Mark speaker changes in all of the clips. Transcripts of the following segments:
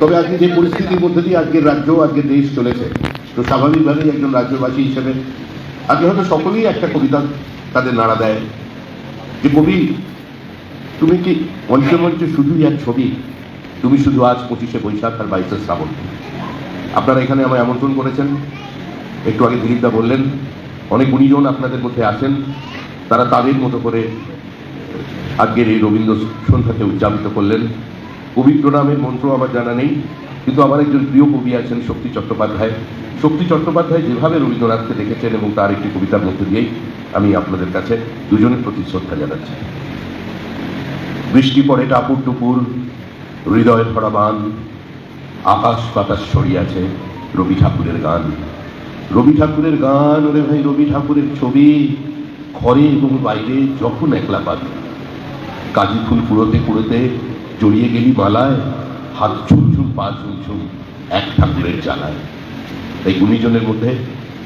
Speaker 1: তবে আজকে যে পরিস্থিতির মধ্যে দিয়ে আজকের রাজ্য আজকের দেশ চলেছে, তো স্বাভাবিকভাবেই একজন রাজ্যবাসী হিসেবে আজকে হয়তো সকলেই একটা কবিতা তাদের নাড়া দেয়, যে কবি, তুমি কি মঞ্চে মঞ্চে শুধুই এক ছবি? তুমি শুধু আজ পঁচিশে বৈশাখ আর বাইশে শ্রাবণ। আপনারা এখানে আমায় আমন্ত্রণ করেছেন। একটু আগে দিলীপদা বললেন, অনেক গুণীজন আপনাদের মধ্যে আছেন, তারা তাদের মতো করে আজকের এই রবীন্দ্র সন্ধ্যাকে উদযাপিত করলেন। কবি প্রণামের মন্ত্র আমার জানা নেই, কিন্তু আমার একজন প্রিয় কবি আছেন শক্তি চট্টোপাধ্যায়। শক্তি চট্টোপাধ্যায় যেভাবে রবীন্দ্রনাথকে দেখেছেন এবং তার একটি কবিতার মধ্যে দিয়েই আমি আপনাদের কাছে দুজনের প্রতি শ্রদ্ধা জানাচ্ছি। বৃষ্টি পড়ে টাপুর টুপুর হৃদয়ের ভরা বান আকাশ বাতাস ছড়িয়াছে রবি ঠাকুরের গান। রবি ঠাকুরের গান, ওরে ভাই রবি ঠাকুরের ছবি, ঘরে এবং বাইরে যখন একলা পাবি। কাজী ফুল কুড়োতে কুড়োতে জড়িয়ে গেলি মালায়, হাত ঝুমঝুম, পা ঝুমঝুম, এক ঠাকুরের জ্বালায়। তাই গুণীজনের মধ্যে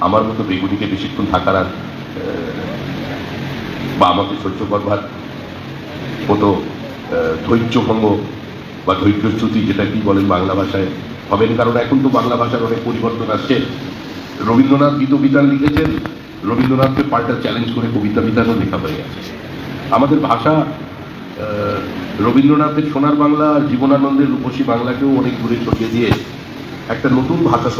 Speaker 1: আমার মতো বেগুনিকে বেশিক্ষণ থাকার আর বা আমাকে সহ্য করবার মতো ধৈর্যভঙ্গ বা ধৈর্যচ্যুতি যেটা কি বলেন বাংলা ভাষায় হবেন কারণ এখন তো বাংলা ভাষার অনেক পরিবর্তন আসছে। রবীন্দ্রনাথ গীত বিতান লিখেছেন। রবীন্দ্রনাথকে পাল্টা চ্যালেঞ্জ করে কবিতা বিতানও লেখা হয়ে গেছে। আমাদের ভাষা রবীন্দ্রনাথের সোনার বাংলা আর জীবনানন্দের রূপসী বাংলাকেও অনেক দূরে ছড়িয়ে দিয়ে একটা নতুন ভাষা